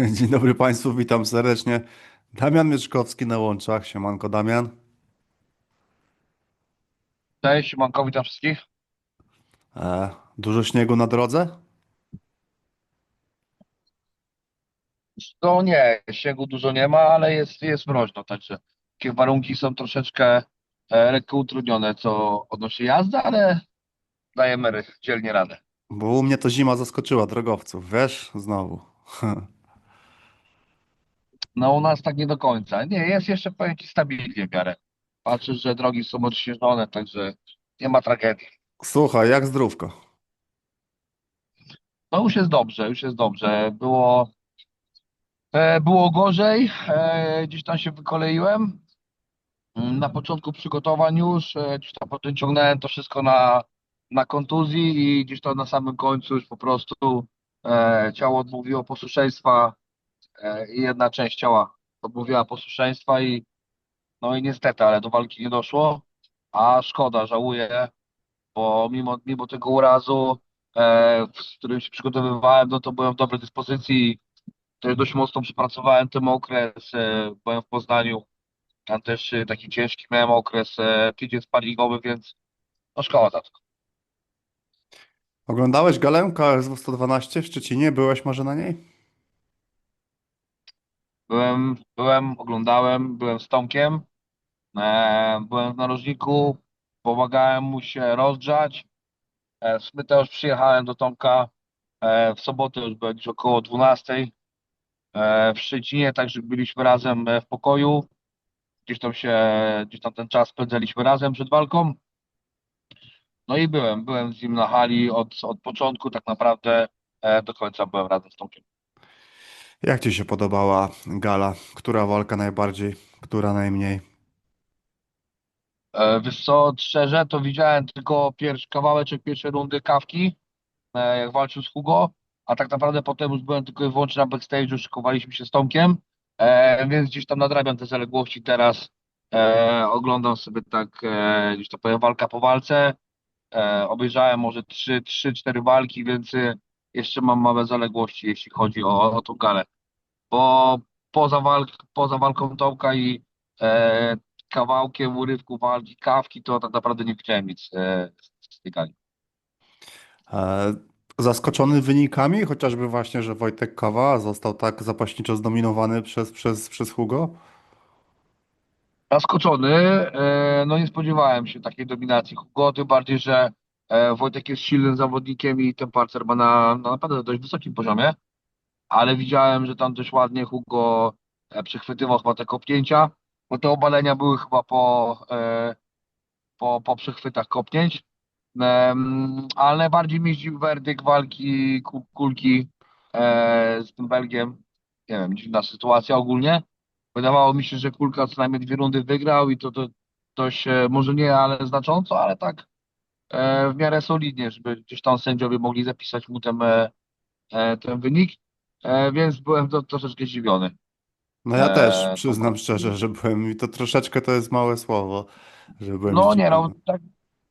Dzień dobry Państwu, witam serdecznie. Damian Mieczkowski na łączach. Siemanko Damian. Cześć, Siemanko, witam wszystkich. E, dużo śniegu na drodze? No nie, śniegu dużo nie ma, ale jest, jest mroźno, także takie warunki są troszeczkę e, lekko utrudnione, co odnosi jazdy, ale dajemy dzielnie radę. Bo u mnie to zima zaskoczyła drogowców, wiesz? Znowu. No u nas tak nie do końca. Nie, jest jeszcze powiem Ci stabilnie w miarę. Patrzę, że drogi są odśnieżone, także nie ma tragedii. Słuchaj, jak zdrówko? No już jest dobrze, już jest dobrze. Było, e, było gorzej, e, gdzieś tam się wykoleiłem. Mm, Na początku przygotowań już, e, gdzieś tam potem ciągnąłem to wszystko na, na kontuzji i gdzieś tam na samym końcu już po prostu e, ciało odmówiło posłuszeństwa i jedna część ciała odmówiła posłuszeństwa i no i niestety, ale do walki nie doszło, a szkoda, żałuję, bo mimo, mimo tego urazu, e, z którym się przygotowywałem, no to byłem w dobrej dyspozycji, też dość mocno przepracowałem ten okres, e, byłem w Poznaniu tam też y, taki ciężki miałem okres, e, tydzień sparingowy, więc no szkoda. Oglądałeś galę KSW 112 w Szczecinie? Byłeś może na niej? Byłem, byłem, oglądałem, byłem z Tomkiem, e, byłem w narożniku, pomagałem mu się rozgrzać. E, sumie też przyjechałem do Tomka e, w sobotę, już było gdzieś około 12 e, w Szczecinie, także byliśmy razem e, w pokoju. Gdzieś tam się, gdzieś tam ten czas spędzaliśmy razem przed walką. No i byłem, byłem z nim na hali od, od początku, tak naprawdę e, do końca byłem razem z Tomkiem. Jak Ci się podobała gala? Która walka najbardziej, która najmniej? E, Wiesz co, szczerze, to widziałem tylko pierwszy kawałeczek pierwszej rundy kawki, e, jak walczył z Hugo, a tak naprawdę potem już byłem tylko i wyłącznie na backstage'u, szykowaliśmy się z Tomkiem, e, więc gdzieś tam nadrabiam te zaległości teraz, e, oglądam sobie tak, e, gdzieś to powiem, walka po walce, obejrzałem może trzy, trzy, cztery walki, więc jeszcze mam małe zaległości, jeśli chodzi o, o tą galę, bo poza, walk, poza walką Tomka i e, kawałkiem urywku walki, kawki, to tak naprawdę nie widziałem nic e, z tej gali. E, zaskoczony wynikami, chociażby właśnie, że Wojtek Kawa został tak zapaśniczo zdominowany przez, przez, przez Hugo? Zaskoczony, e, no nie spodziewałem się takiej dominacji Hugo, tym bardziej, że Wojtek jest silnym zawodnikiem i ten parcer ma na, na naprawdę dość wysokim poziomie, ale widziałem, że tam dość ładnie Hugo e, przechwytywał chyba te kopnięcia, bo te obalenia były chyba po, e, po, po przechwytach kopnięć. Ale najbardziej mnie zdziwił werdykt walki ku- kulki e, z tym Belgiem. Nie wiem, dziwna sytuacja ogólnie. Wydawało mi się, że kulka co najmniej dwie rundy wygrał i to, to dość, e, może nie, ale znacząco, ale tak e, w miarę solidnie, żeby gdzieś tam sędziowie mogli zapisać mu ten, e, e, ten wynik. E, więc byłem to, troszeczkę zdziwiony. No ja też E, przyznam szczerze, że byłem, i to troszeczkę to jest małe słowo, że byłem No nie, no tak,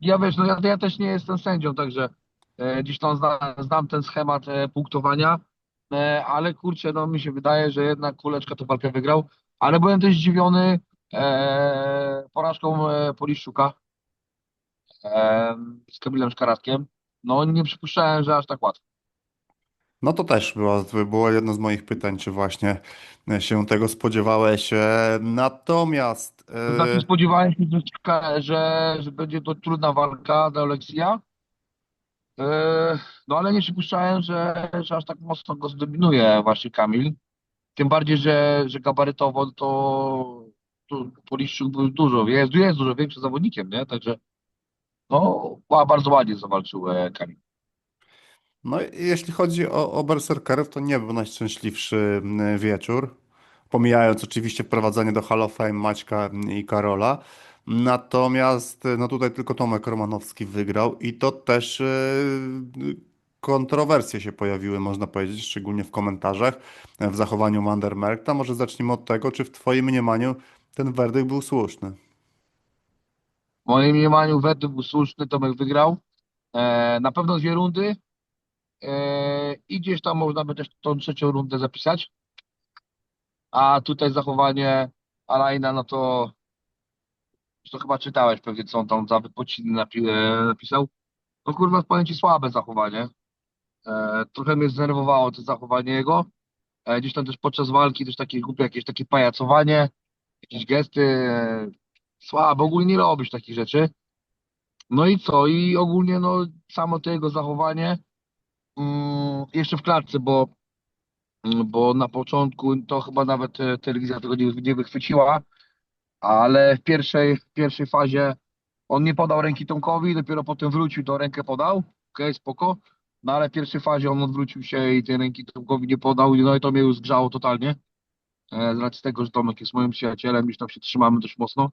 ja wiesz, no ja, ja też nie jestem sędzią, także e, gdzieś tam zna, znam ten schemat e, punktowania, e, ale kurczę, no mi się wydaje, że jednak Kuleczka tę walkę wygrał, ale byłem też zdziwiony e, porażką e, Poliszczuka e, z Kamilem Szkaradkiem. No nie przypuszczałem, że aż tak łatwo. No to też było, było jedno z moich pytań, czy właśnie się tego spodziewałeś. E, Natomiast To znaczy e, spodziewałem się, że, że, będzie to trudna walka dla Oleksija, e, no ale nie przypuszczałem, że, że aż tak mocno go zdominuje właśnie Kamil. Tym bardziej, że, że gabarytowo to, to Poliszczuk był dużo, jest, jest dużo większym zawodnikiem, nie? Także no, bardzo ładnie zawalczył e, Kamil. no, jeśli chodzi o, o berserkerów, to nie był najszczęśliwszy wieczór. Pomijając oczywiście wprowadzenie do Hall of Fame Maćka i Karola. Natomiast no tutaj tylko Tomek Romanowski wygrał i to też e, kontrowersje się pojawiły, można powiedzieć, szczególnie w komentarzach e, w zachowaniu Mandermerkta. Może zacznijmy od tego, czy w Twoim mniemaniu ten werdykt był słuszny? W moim mniemaniu Weddy był słuszny, Tomek wygrał. E, na pewno dwie rundy e, i gdzieś tam można by też tą trzecią rundę zapisać. A tutaj zachowanie Alaina, no to, to chyba czytałeś pewnie, co on tam za wypociny e, napisał. No kurwa, powiem ci słabe zachowanie. Trochę mnie zdenerwowało to zachowanie jego. Gdzieś tam też podczas walki też takie głupie jakieś takie pajacowanie, jakieś gesty. Słabe, ogólnie nie robisz takich rzeczy. No i co? I ogólnie no samo to jego zachowanie mm, jeszcze w klatce, bo, mm, bo na początku to chyba nawet e, telewizja tego nie, nie wychwyciła, ale w pierwszej, w pierwszej fazie on nie podał ręki Tomkowi, dopiero potem wrócił, to rękę podał, okej, spoko, no ale w pierwszej fazie on odwrócił się i tej ręki Tomkowi nie podał, no i to mnie już zgrzało totalnie, e, z racji tego, że Tomek jest moim przyjacielem, już tam się trzymamy dość mocno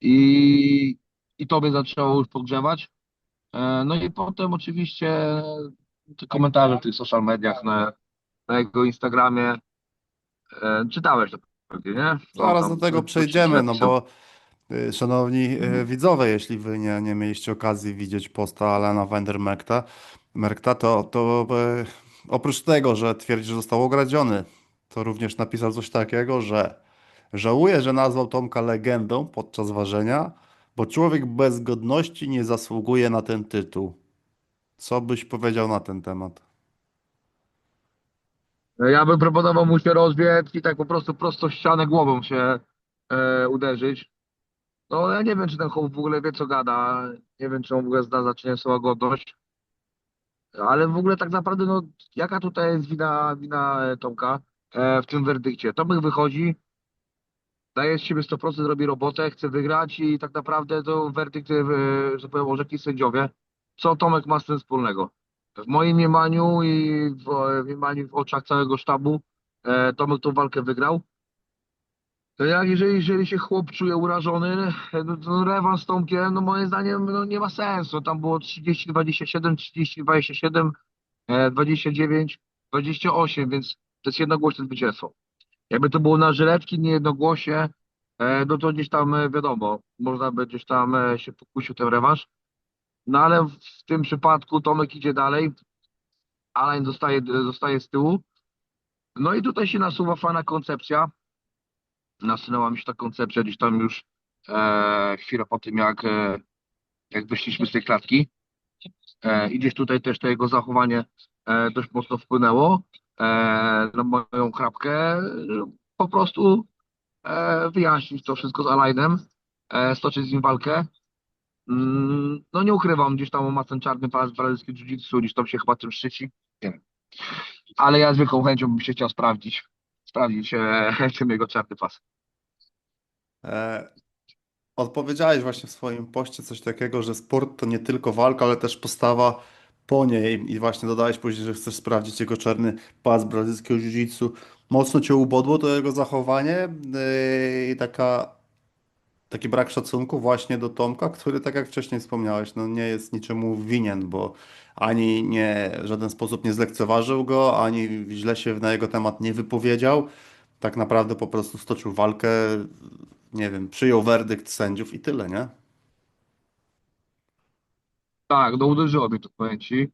i, i to mnie zaczęło już podgrzewać. E, No i potem oczywiście te komentarze w tych social mediach, na, na jego Instagramie. E, czytałeś to pewnie, nie? Co Zaraz tam, do tego przejdziemy, no bo y, szanowni y, widzowie, jeśli wy nie, nie mieliście okazji widzieć posta Alana Vandermerkta, Merkta, to, to y, oprócz tego, że twierdzi, że został ogradziony, to również napisał coś takiego, że żałuje, że nazwał Tomka legendą podczas ważenia, bo człowiek bez godności nie zasługuje na ten tytuł. Co byś powiedział na ten temat? Ja bym proponował mu się rozbiec i tak po prostu prosto ścianę głową się e, uderzyć. No ja nie wiem, czy ten chłop w ogóle wie, co gada. Nie wiem, czy on w ogóle zna znaczenie słowa godność. Ale w ogóle tak naprawdę, no jaka tutaj jest wina, wina e, Tomka e, w tym werdykcie? Tomek wychodzi, daje z siebie 100%, robi robotę, chce wygrać i tak naprawdę to werdykt, e, że powiem, orzekli sędziowie. Co Tomek ma z tym wspólnego? W moim mniemaniu i w, mniemaniu w oczach całego sztabu e, Tomek tą walkę wygrał. To jak jeżeli, jeżeli się chłop czuje urażony, no to rewans z Tomkiem, no moim zdaniem no nie ma sensu. Tam było 30-27, 30-27, e, 29, 28, więc to jest jednogłośne zwycięstwo. Jakby to było na żyletki, nie jednogłośnie, e, no to gdzieś tam e, wiadomo, można by gdzieś tam e, się pokusił ten rewanż. No ale w tym przypadku Tomek idzie dalej, Alain zostaje, zostaje z tyłu. No i tutaj się nasuwa fajna koncepcja. Nasunęła mi się ta koncepcja gdzieś tam już e, chwilę po tym, jak, e, jak wyszliśmy z tej klatki. E, I gdzieś tutaj też to jego zachowanie e, dość mocno wpłynęło na moją chrapkę. Po prostu e, wyjaśnić to wszystko z Alainem, e, stoczyć z nim walkę. Mm, No nie ukrywam, gdzieś tam ma ten czarny pas w brazylijskim jiu-jitsu, gdzieś tam się chyba tym szczyci. Ale ja z wielką chęcią bym się chciał sprawdzić, sprawdzić czym jego czarny pas. Odpowiedziałeś właśnie w swoim poście coś takiego, że sport to nie tylko walka, ale też postawa po niej. I właśnie dodałeś później, że chcesz sprawdzić jego czarny pas brazylijskiego jiu-jitsu. Mocno cię ubodło to jego zachowanie yy, i taka, taki brak szacunku właśnie do Tomka, który, tak jak wcześniej wspomniałeś, no nie jest niczemu winien, bo ani nie w żaden sposób nie zlekceważył go, ani źle się na jego temat nie wypowiedział. Tak naprawdę po prostu stoczył walkę, nie wiem, przyjął werdykt sędziów i tyle, nie? Tak, no uderzyło mnie to powiem ci.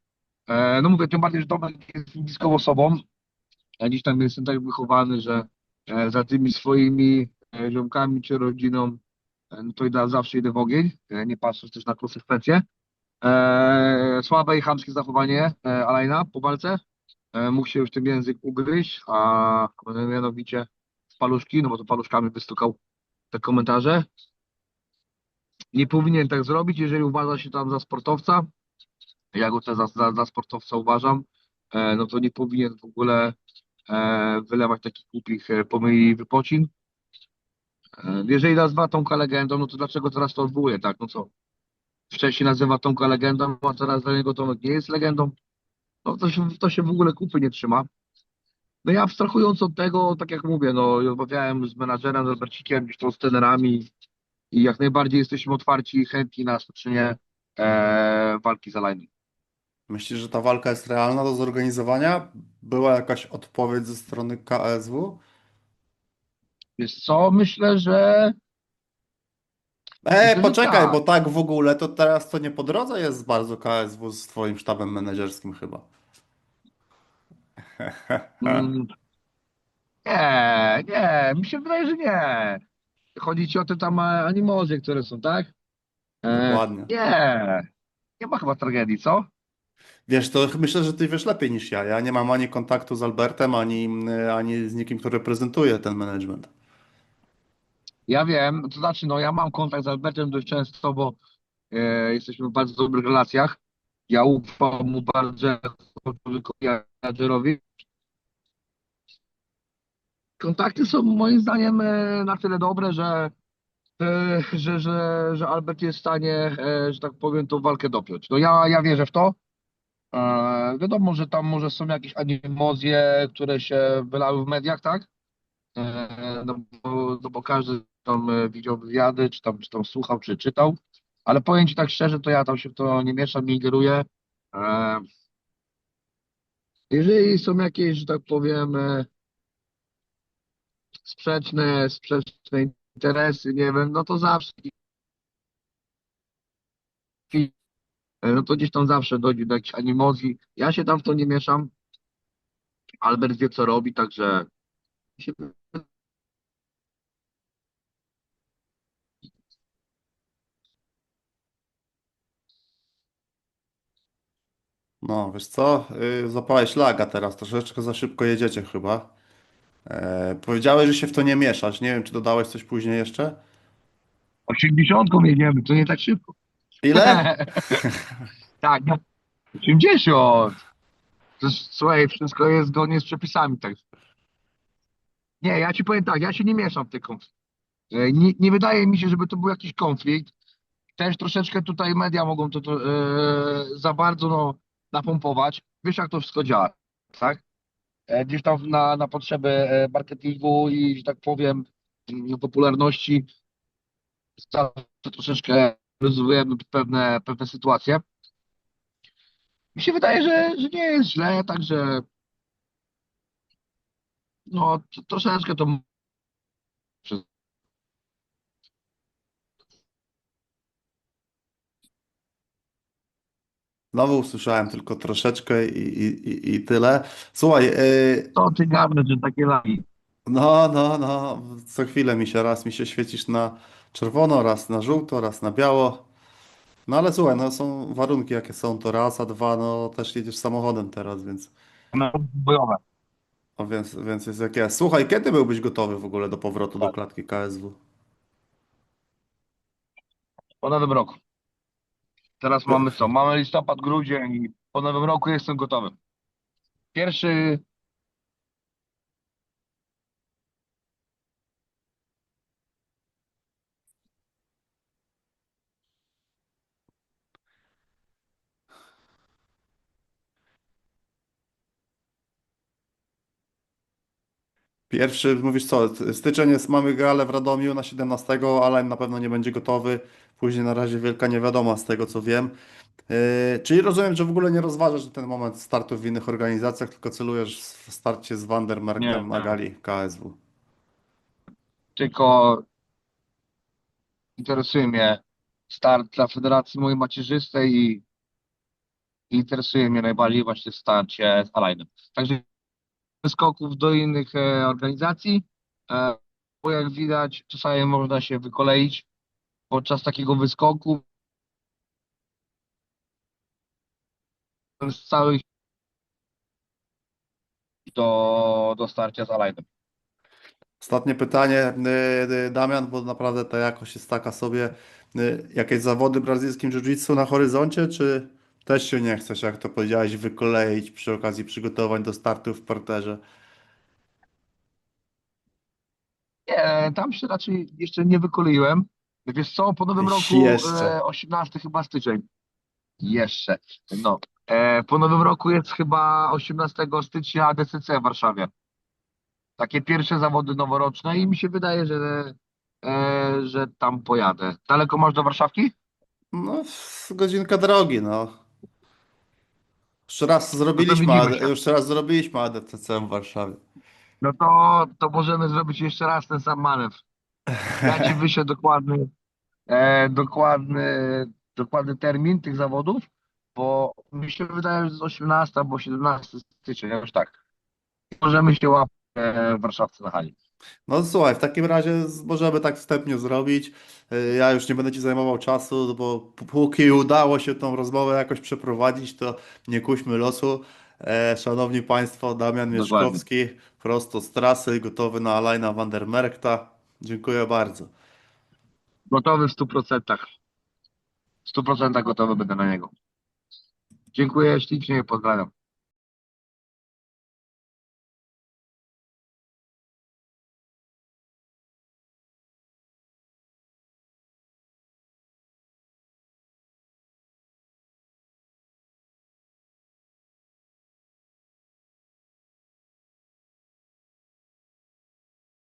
E, no mówię, tym bardziej, że Tomek jest bliską osobą. Ja gdzieś tam jestem tak wychowany, że e, za tymi swoimi e, ziomkami czy rodziną, e, no to idę, zawsze idę w ogień, e, nie patrząc też na konsekwencje. E, słabe i chamskie zachowanie e, Alaina po walce. E, mógł się już tym język ugryźć, a mianowicie paluszki, no bo to paluszkami wystukał te komentarze. Nie powinien tak zrobić, jeżeli uważa się tam za sportowca. Ja go też za, za, za sportowca uważam. E, no to nie powinien w ogóle e, wylewać takich głupich e, pomyli wypocin. E, jeżeli nazywa Tomka legendą, no to dlaczego teraz to odwołuje, tak? No co? Wcześniej nazywa Tomka legendą, a teraz dla niego Tomek nie jest legendą. No to się, to się w ogóle kupy nie trzyma. No ja abstrahując od tego, tak jak mówię, no rozmawiałem z menadżerem, z Albercikiem, z trenerami i jak najbardziej jesteśmy otwarci i chętni na stoczenie e, walki z Alainem. Myślisz, że ta walka jest realna do zorganizowania? Była jakaś odpowiedź ze strony KSW? Wiesz co, myślę, że E, myślę, że poczekaj, tak. bo tak w ogóle to teraz to nie po drodze jest bardzo KSW z twoim sztabem menedżerskim chyba. Mm, nie, Nie, nie, mi się wydaje, że nie. Chodzi ci o te tam e, animozje, które są, tak? E, Dokładnie. nie, nie ma chyba tragedii, co? Wiesz, to myślę, że ty wiesz lepiej niż ja. Ja nie mam ani kontaktu z Albertem, ani, ani z nikim, kto reprezentuje ten management. Ja wiem, to znaczy, no ja mam kontakt z Albertem dość często, bo e, jesteśmy w bardzo dobrych relacjach. Ja ufam mu bardzo jako człowiekowi menadżerowi. Kontakty są moim zdaniem e, na tyle dobre, że, e, że, że, że Albert jest w stanie, e, że tak powiem, tą walkę dopiąć. No ja, ja wierzę w to. Wiadomo, że tam może są jakieś animozje, które się wylały w mediach, tak? No bo, no bo każdy tam widział wywiady, czy tam, czy tam słuchał, czy czytał. Ale powiem Ci tak szczerze, to ja tam się w to nie mieszam, nie ingeruję. Jeżeli są jakieś, że tak powiem, sprzeczne, sprzeczne interesy, nie wiem, no to zawsze, no to gdzieś tam zawsze dojdzie do jakichś animozji. Ja się tam w to nie mieszam. Albert wie, co robi, także No, wiesz co? Yy, Zapałeś laga teraz, troszeczkę za szybko jedziecie chyba. E, powiedziałeś, że się w to nie mieszasz. Nie wiem, czy dodałeś coś później jeszcze? 80 jedziemy, to nie tak szybko. Ile? Tak, no, 80. To, słuchaj, wszystko jest zgodnie z przepisami. Tak. Nie, ja ci powiem tak, ja się nie mieszam w tej konflikt. E, Nie, nie wydaje mi się, żeby to był jakiś konflikt. Też troszeczkę tutaj media mogą to, to e, za bardzo no, napompować. Wiesz, jak to wszystko działa, tak? E, gdzieś tam na, na potrzeby e, marketingu i, że tak powiem, popularności troszeczkę rozwiązujemy pewne, pewne sytuacje. Mi się wydaje, że, że nie jest źle, także no troszeczkę to Znowu usłyszałem tylko troszeczkę i, i, i- tyle. Słuchaj, yy, to ty garnę, że takie lagi. no, no, no, co chwilę mi się, raz mi się świecisz na czerwono, raz na żółto, raz na biało. No ale słuchaj, no są warunki jakie są, to raz, a dwa, no też jedziesz samochodem teraz, więc, No, bojowe. no, więc, więc jest jak jest. Słuchaj, kiedy byłbyś gotowy w ogóle do powrotu do klatki KSW? Po nowym roku. Teraz mamy co? Mamy listopad, grudzień i po nowym roku jestem gotowy. Pierwszy Pierwszy, mówisz co, styczeń jest, mamy galę w Radomiu na 17, ale na pewno nie będzie gotowy. Później na razie wielka niewiadoma z tego co wiem. Yy, czyli rozumiem, że w ogóle nie rozważasz na ten moment startu w innych organizacjach, tylko celujesz w starcie z Nie, Wandermerkiem na gali KSW. tylko interesuje mnie start dla Federacji mojej macierzystej i interesuje mnie najbardziej właśnie starcie z Alignem. Także skoków do innych e, organizacji, e, bo jak widać czasami można się wykoleić podczas takiego wyskoku z całych do, do starcia z Alignem. Ostatnie pytanie, yy, yy, Damian, bo naprawdę ta jakość jest taka sobie. Yy, jakieś zawody brazylijskim jiu-jitsu na horyzoncie, czy też się nie chcesz, jak to powiedziałeś, wykoleić przy okazji przygotowań do startu w parterze? Nie, tam się raczej jeszcze nie wykoleiłem. Wiesz co, po nowym roku, Jeszcze. e, 18 chyba styczeń. Jeszcze. No. E, po nowym roku jest chyba 18 stycznia DCC w Warszawie. Takie pierwsze zawody noworoczne i mi się wydaje, że, e, że tam pojadę. Daleko masz do Warszawki? No, godzinka drogi, no. Już raz No to zrobiliśmy, widzimy się. już raz zrobiliśmy ADCC w Warszawie. No to, to możemy zrobić jeszcze raz ten sam manewr. Ja ci wyślę dokładny, e, dokładny, dokładny termin tych zawodów, bo mi się wydaje, że to jest 18 albo 17 stycznia, jakoś tak. Możemy się łapać e, w Warszawce na hali. No słuchaj, w takim razie z- możemy tak wstępnie zrobić. Y, Ja już nie będę Ci zajmował czasu, bo p- póki udało się tą rozmowę jakoś przeprowadzić, to nie kuśmy losu. E, Szanowni Państwo, Damian Dokładnie. Mieszkowski, prosto z trasy, gotowy na Alaina van der Merkta. Dziękuję bardzo. Gotowy w 100%. W 100% gotowy będę na niego. Dziękuję ślicznie pozdrawiam.